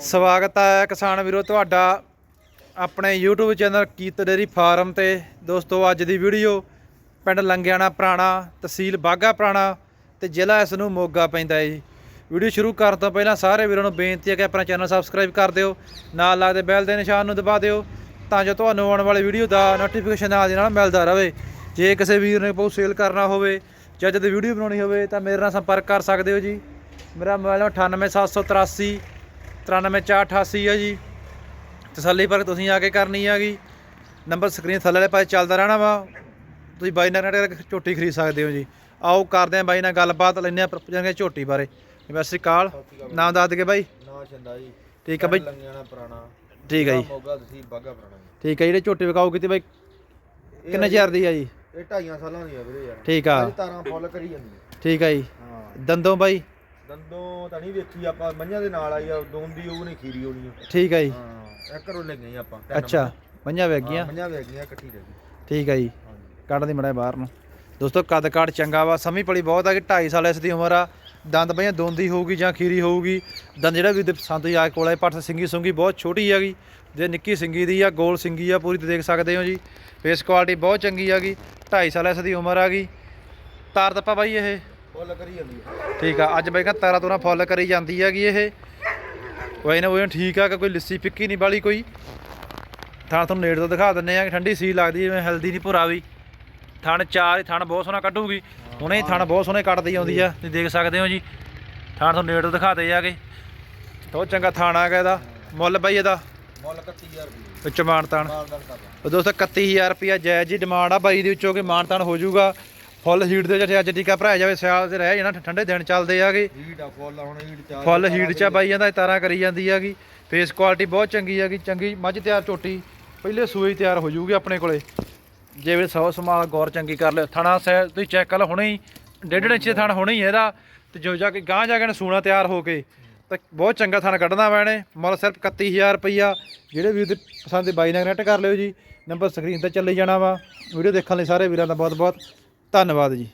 ਸਵਾਗਤ ਹੈ ਕਿਸਾਨ ਵੀਰੋ ਤੁਹਾਡਾ ਆਪਣੇ YouTube ਚੈਨਲ ਕੀਤ ਡੇਰੀ ਫਾਰਮ ਤੇ। ਦੋਸਤੋ, ਅੱਜ ਦੀ ਵੀਡੀਓ ਪਿੰਡ ਲੰਗਿਆਣਾ ਪੁਰਾਣਾ, ਤਹਿਸੀਲ ਬਾਗਾ ਪੁਰਾਣਾ ਤੇ ਜ਼ਿਲ੍ਹਾ ਇਸ ਨੂੰ ਮੋਗਾ ਪੈਂਦਾ ਹੈ ਜੀ ਵੀਡੀਓ ਸ਼ੁਰੂ ਕਰਨ ਤੋਂ ਪਹਿਲਾਂ ਸਾਰੇ ਵੀਰਾਂ ਨੂੰ ਬੇਨਤੀ ਹੈ ਕਿ ਆਪਣਾ ਚੈਨਲ ਸਬਸਕ੍ਰਾਈਬ ਕਰ ਦਿਓ, ਨਾਲ ਲੱਗਦੇ ਬੈਲ ਦੇ ਨਿਸ਼ਾਨ ਨੂੰ ਦਬਾ ਦਿਓ ਤਾਂ ਜੋ ਤੁਹਾਨੂੰ ਆਉਣ ਵਾਲੀ ਵੀਡੀਓ ਦਾ ਨੋਟੀਫਿਕੇਸ਼ਨ ਨਾਲ ਦੀ ਨਾਲ ਮਿਲਦਾ ਰਹੇ। ਜੇ ਕਿਸੇ ਵੀਰ ਨੇ ਬਹੁਤ ਸੇਲ ਕਰਨਾ ਹੋਵੇ ਜਾਂ ਜਦ ਵੀਡੀਓ ਬਣਾਉਣੀ ਹੋਵੇ ਤਾਂ ਮੇਰੇ ਨਾਲ ਸੰਪਰਕ ਕਰ ਸਕਦੇ ਹੋ ਜੀ। ਮੇਰਾ ਮੋਬਾਈਲ ਨੰਬਰ 98783 93488 ਹੈ ਜੀ। ਤਸੱਲੀ ਪਰ ਤੁਸੀਂ ਆ ਕੇ ਕਰਨੀ ਹੈਗੀ ਨੰਬਰ ਸਕਰੀਨ ਥੱਲੇ ਵਾਲੇ ਪਾਸੇ ਚੱਲਦਾ ਰਹਿਣਾ ਵਾ। ਤੁਸੀਂ ਬਾਈ ਨਾਲ ਕਰਕੇ ਝੋਟੀ ਖਰੀਦ ਸਕਦੇ ਹੋ ਜੀ। ਆਓ ਕਰਦੇ ਆਂ ਬਾਈ ਨਾਲ ਗੱਲਬਾਤ ਲੈਂਦੇ ਆ ਪੁੱਛਾਂਗੇ ਝੋਟੀ ਬਾਰੇ। ਸਤਿ ਸ਼੍ਰੀ ਅਕਾਲ। ਨਾਮ ਦੱਸ ਦਗੇ ਬਾਈ। ਨਾ ਛੰਦਾ ਜੀ। ਠੀਕ ਆ ਬਾਈ। ਲੰਗਿਆਣਾ ਪੁਰਾਣਾ। ਠੀਕ ਹੈ ਜੀ। ਮੋਗਾ ਤੁਸੀਂ ਬਾਗਾ ਪੁਰਾਣਾ ਠੀਕ ਹੈ ਜਿਹੜੇ ਝੋਟੀ ਵਿਕਾਓ ਕੀਤੀ ਬਾਈ ਕਿੰਨੇ ਹਜ਼ਾਰ ਦੀ ਆ ਜੀ? ਇਹ ਢਾਈਆਂ ਸਾਲਾਂ ਦੀ ਆ ਵੀਰੇ ਯਾਰ। ਠੀਕ ਆ। ਇਹ ਤਾਰਾਂ ਫੁੱਲ ਕਰੀ ਜਾਂਦੀ ਠੀਕ ਹੈ ਜੀ। ਹਾਂ। ਦੰਦੋਂ ਬਾਈ। ਦੰਦੋਂ ਤਾਂ ਨਹੀਂ ਵੇਖੀ ਆਪਾਂ ਮੱਝਾਂ ਦੇ ਨਾਲ ਆਈ ਆ ਦੋਂਦੀ ਉਹ ਨਹੀਂ ਖੀਰੀ ਹੋਣੀ ਆ। ਠੀਕ ਹੈ ਜੀ। ਹਾਂ ਇਹ ਘਰੋਂ ਲੈ ਗਏ ਆਪਾਂ ਤਿੰਨ ਅੱਛਾ ਪੰਜਾਂ ਵੇਚ ਗਈਆਂ? ਹਾਂ, ਮੱਝਾਂ ਵੇਖ ਗਈਆਂ ਇਕੱਠੀ ਰਹਿ ਗਈ ਠੀਕ ਹੈ ਜੀ। ਹਾਂਜੀ। ਕੱਢ ਦੀ ਮੜਾ ਬਾਹਰ ਨੂੰ। ਦੋਸਤੋ ਕੱਦ ਕਾਠ ਚੰਗਾ ਵਾ ਸਮੀ ਪਲੀ ਬਹੁਤ ਆ ਕਿ 2.5 ਸਾਲ ਇਸ ਦੀ ਉਮਰ ਆ। ਦੰਦ ਬਈਆਂ ਦੋਂਦੀ ਹੋਊਗੀ ਜਾਂ ਖੀਰੀ ਹੋਊਗੀ। ਦੰਦ ਜਿਹੜਾ ਵੀ ਸੰਤ ਆ ਕੋਲੇ ਪੱਟ ਸਿੰਗੀ ਸੁੰਗੀ ਬਹੁਤ ਛੋਟੀ ਹੈਗੀ। ਜੇ ਨਿੱਕੀ ਸਿੰਗੀ ਦੀ ਆ ਗੋਲ ਸਿੰਗੀ ਆ ਪੂਰੀ ਤੇ ਦੇਖ ਸਕਦੇ ਹੋ ਜੀ। ਫੇਸ ਕੁਆਲਿਟੀ ਬਹੁਤ ਚੰਗੀ ਹੈਗੀ। 2.5 ਸਾਲ ਇਸ ਦੀ ਉਮਰ ਆ ਗਈ। ਤਾਰ ਦੱਪਾ ਬਾਈ ਇਹ। ਫੁੱਲ ਕਰੀ ਜਾਂਦੀ ਆ ਠੀਕ ਆ ਅੱਜ ਬਾਈ ਕਹਿੰਦਾ ਤਾਰਾ ਤੋਰਾ ਫੁੱਲ ਕਰੀ ਜਾਂਦੀ ਹੈਗੀ ਇਹ। ਕੋਈ ਨਾ ਉਹ ਠੀਕ ਆ ਕਿ ਕੋਈ ਲਿੱਸੀ ਫਿੱਕੀ ਨਹੀਂ ਵਾਲੀ ਕੋਈ। ਥਾਣ ਤੁਹਾਨੂੰ ਨੇੜ ਤੋਂ ਦਿਖਾ ਦਿੰਨੇ ਆ ਕਿ ਠੰਡੀ ਸੀ ਲੱਗਦੀ ਜਿਵੇਂ ਹਲਦੀ ਨਹੀਂ ਭੁਰਾ ਵੀ। ਥਣ ਚਾਰ ਥਣ ਬਹੁਤ ਸੋਹਣਾ ਕੱਢੂਗੀ। ਹੁਣੇ ਥਣ ਬਹੁਤ ਸੋਹਣੇ ਕੱਢਦੀ ਆਉਂਦੀ ਆ ਤੁਸੀਂ ਦੇਖ ਸਕਦੇ ਹੋ ਜੀ। ਥਣ ਤੁਹਾਨੂੰ ਨੇੜ ਤੋਂ ਦਿਖਾਤੇ ਜਾਗੇ ਬਹੁਤ ਚੰਗਾ ਥਾਣਾ ਹੈਗਾ ਇਹਦਾ। ਮੁੱਲ ਬਾਈ ਇਹਦਾ। ਮੁੱਲ 31000 ਰੁਪਏ ਵਿੱਚ ਮਾਨਤਾਨ ਦੋਸਤੋ 31000 ਰੁਪਿਆ ਜਾਇਜ਼ ਜੀ ਡਿਮਾਂਡ ਆ ਬਾਈ ਦੇ ਵਿੱਚੋਂ ਕਿ ਮਾਨਤਾਨ ਹੋ ਜਾਊਗਾ। ਫੁੱਲ ਹੀਟ ਦੇ ਵਿੱਚ ਅੱਜ ਟੀਕਾ ਭਰਾਇਆ ਜਾਵੇ ਸਿਆਲ ਤੇ ਰਹਿ ਜਾਣਾ ਠੰਡੇ ਦਿਨ ਚੱਲਦੇ ਆਗੇ। ਹੀਟ ਆ ਫੁੱਲ ਹੁਣ ਹੀਟ ਚਾਰ ਫੁੱਲ ਹੀਟ ਚ ਬਾਈ ਜਾਂਦਾ ਤਾਰਾਂ ਕਰੀ ਜਾਂਦੀ ਹੈਗੀ ਫੇਸ ਕੁਆਲਿਟੀ ਬਹੁਤ ਚੰਗੀ ਹੈਗੀ ਚੰਗੀ ਮੱਝ ਤਿਆਰ ਝੋਟੀ। ਪਹਿਲੇ ਸੂਏ ਤਿਆਰ ਹੋ ਜਾਊਗੀ ਆਪਣੇ ਕੋਲੇ। ਜੇ ਵੀ 100 ਸਮਾਲ ਗੌਰ ਚੰਗੀ ਕਰ ਲਿਓ। ਥਣਾ ਸੈ ਤੁਸੀਂ ਚੈੱਕ ਕਰ ਲਓ ਹੁਣੇ ਹੀ ਡੇਢ ਇੰਚ ਦੇ ਥਣ ਹੁਣੇ ਹੀ ਇਹਦਾ। ਤੇ ਜੋ ਜਾ ਕੇ ਗਾਂ ਜਾ ਕੇ ਸੂਣਾ ਤਿਆਰ ਹੋ ਕੇ ਤੇ ਬਹੁਤ ਚੰਗਾ ਥਣ ਕੱਢਣਾ ਵਾ ਇਹਨੇ। ਮੁੱਲ ਸਿਰਫ 31000 ਰੁਪਈਆ। ਜਿਹੜੇ ਵੀਰ ਦੇ ਪਸੰਦ ਦੇ ਬਾਈ ਨਾਲ ਕਨੈਕਟ ਕਰ ਲਿਓ ਜੀ। ਨੰਬਰ ਸਕਰੀਨ ਤੇ ਚੱਲੀ ਜਾਣਾ ਵਾ। ਵੀਡੀਓ ਦੇਖਣ ਲਈ ਸਾਰੇ ਵੀਰਾਂ ਦਾ ਬਹੁਤ ਬਹੁਤ ਧੰਨਵਾਦ ਜੀ।